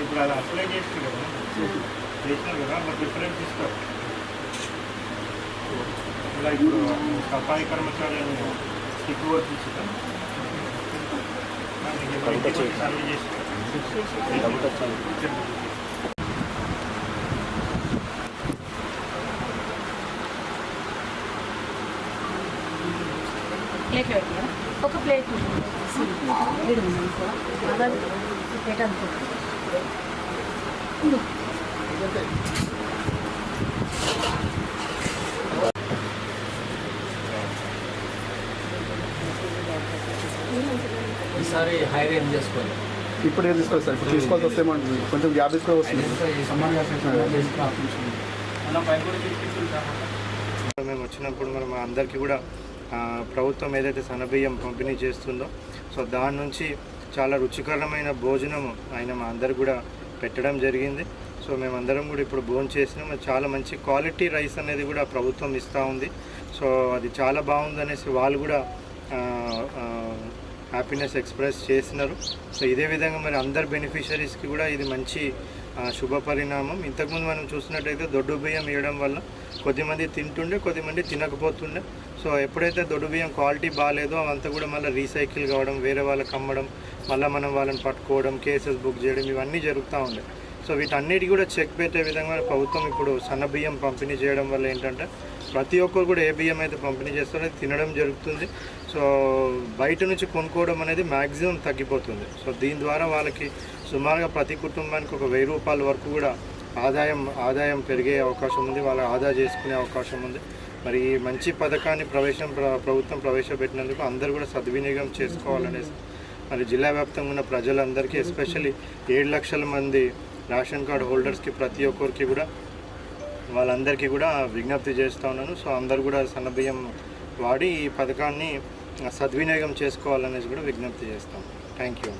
ఇప్పుడు అది అప్లై చేస్తుంది కదా. చేసినారు కదా మరి డిఫరెన్స్ ఇస్తారు ఇలా ఇప్పుడు సఫాయి కర్మచారి అని సిక్ వర్క్ ప్లేట్లో పెట్టినా ఒక ప్లేట్ వీడు ఉంది ఇంకో అదే ప్లేట్ అనుకో ఈసారి హైర్ ఏం చేసుకోవాలి ఇప్పుడు ఏం తీసుకోవాలి సార్ ఇప్పుడు తీసుకోవాల్సి వస్తే మనం కొంచెం గ్యాప్ తీసుకో వస్తుంది మేము వచ్చినప్పుడు మనం అందరికీ కూడా ఆ, ప్రభుత్వం ఏదైతే సన్నబియ్యం పంపిణీ చేస్తుందో సో దాని నుంచి చాలా రుచికరమైన భోజనం ఆయన మా అందరు కూడా పెట్టడం జరిగింది. సో మేమందరం కూడా ఇప్పుడు భోజనం చేసినాము అది చాలా మంచి క్వాలిటీ రైస్ అనేది కూడా ప్రభుత్వం ఇస్తూ ఉంది. సో అది చాలా బాగుంది అనేసి వాళ్ళు కూడా హ్యాపీనెస్ ఎక్స్ప్రెస్ చేసినారు. సో ఇదే విధంగా మరి అందరు బెనిఫిషరీస్కి కూడా ఇది మంచి శుభ పరిణామం. ఇంతకుముందు మనం చూసినట్టయితే దొడ్డు బియ్యం ఇవ్వడం వల్ల కొద్దిమంది తింటుండే కొద్దిమంది తినకపోతుండే. సో ఎప్పుడైతే దొడ్డు బియ్యం క్వాలిటీ బాగాలేదో అవంతా కూడా మళ్ళీ రీసైకిల్ కావడం వేరే వాళ్ళకి అమ్మడం మళ్ళీ మనం వాళ్ళని పట్టుకోవడం కేసెస్ బుక్ చేయడం ఇవన్నీ జరుగుతూ ఉండే. సో వీటన్నిటి కూడా చెక్ పెట్టే విధంగా ప్రభుత్వం ఇప్పుడు సన్న బియ్యం పంపిణీ చేయడం వల్ల ఏంటంటే ప్రతి ఒక్కరు కూడా ఏ బియ్యం అయితే పంపిణీ చేస్తారో తినడం జరుగుతుంది. సో బయట నుంచి కొనుక్కోవడం అనేది మ్యాక్సిమం తగ్గిపోతుంది. సో దీని ద్వారా వాళ్ళకి సుమారుగా ప్రతి కుటుంబానికి ఒక వెయ్యి రూపాయల వరకు కూడా ఆదాయం ఆదాయం పెరిగే అవకాశం ఉంది. వాళ్ళ ఆదా చేసుకునే అవకాశం ఉంది. మరి ఈ మంచి పథకాన్ని ప్రవేశం ప్ర- ప్రభుత్వం ప్రవేశపెట్టినందుకు అందరూ కూడా సద్వినియోగం చేసుకోవాలనేసి మరి జిల్లా వ్యాప్తంగా ఉన్న ప్రజలందరికీ ఎస్పెషల్లీ ఏడు లక్షల మంది రేషన్ కార్డు హోల్డర్స్కి ప్రతి ఒక్కరికి కూడా వాళ్ళందరికీ కూడా విజ్ఞప్తి చేస్తూ ఉన్నాను. సో అందరు కూడా సన్నబియ్యం వాడి ఈ పథకాన్ని సద్వినియోగం చేసుకోవాలనేసి కూడా విజ్ఞప్తి చేస్తాం థ్యాంక్ యూ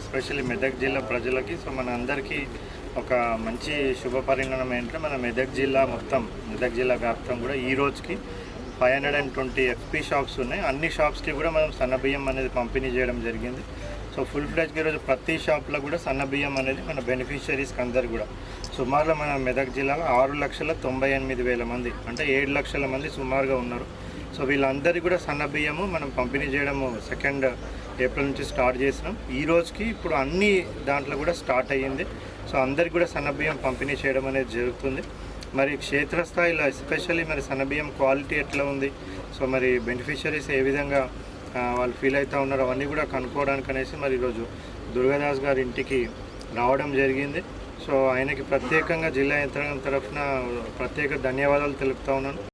ఎస్పెషల్లీ మెదక్ జిల్లా ప్రజలకి సో మన అందరికీ ఒక మంచి శుభ పరిణామం ఏంటంటే మన మెదక్ జిల్లా మొత్తం మెదక్ జిల్లా వ్యాప్తం కూడా ఈ రోజుకి five hundred and twenty FP shops ఉన్నాయి. అన్ని షాప్స్కి కూడా మనం సన్నబియ్యం అనేది పంపిణీ చేయడం జరిగింది. సో ఫుల్ ఫ్లెజ్గా ఈరోజు ప్రతి షాప్లో కూడా సన్న బియ్యం అనేది మన బెనిఫిషరీస్కి అందరు కూడా. సుమారుగా మన మెదక్ జిల్లాలో ఆరు లక్షల తొంభై ఎనిమిది వేల మంది అంటే ఏడు లక్షల మంది సుమారుగా ఉన్నారు. సో వీళ్ళందరికీ కూడా సన్న బియ్యము మనం పంపిణీ చేయడము సెకండ్ ఏప్రిల్ నుంచి స్టార్ట్ చేసినాం. ఈ రోజుకి ఇప్పుడు అన్ని దాంట్లో కూడా స్టార్ట్ అయ్యింది. సో అందరికి కూడా సన్న బియ్యం పంపిణీ చేయడం అనేది జరుగుతుంది. మరి క్షేత్రస్థాయిలో ఎస్పెషల్లీ మరి సన్న బియ్యం క్వాలిటీ ఎట్లా ఉంది? సో మరి బెనిఫిషరీస్ ఏ విధంగా వాళ్ళు ఫీల్ అవుతూ ఉన్నారు. అవన్నీ కూడా కనుక్కోవడానికి అనేసి మరి ఈరోజు దుర్గాదాస్ గారి ఇంటికి రావడం జరిగింది. సో ఆయనకి ప్రత్యేకంగా జిల్లా యంత్రాంగం తరఫున ప్రత్యేక ధన్యవాదాలు తెలుపుతా ఉన్నాను.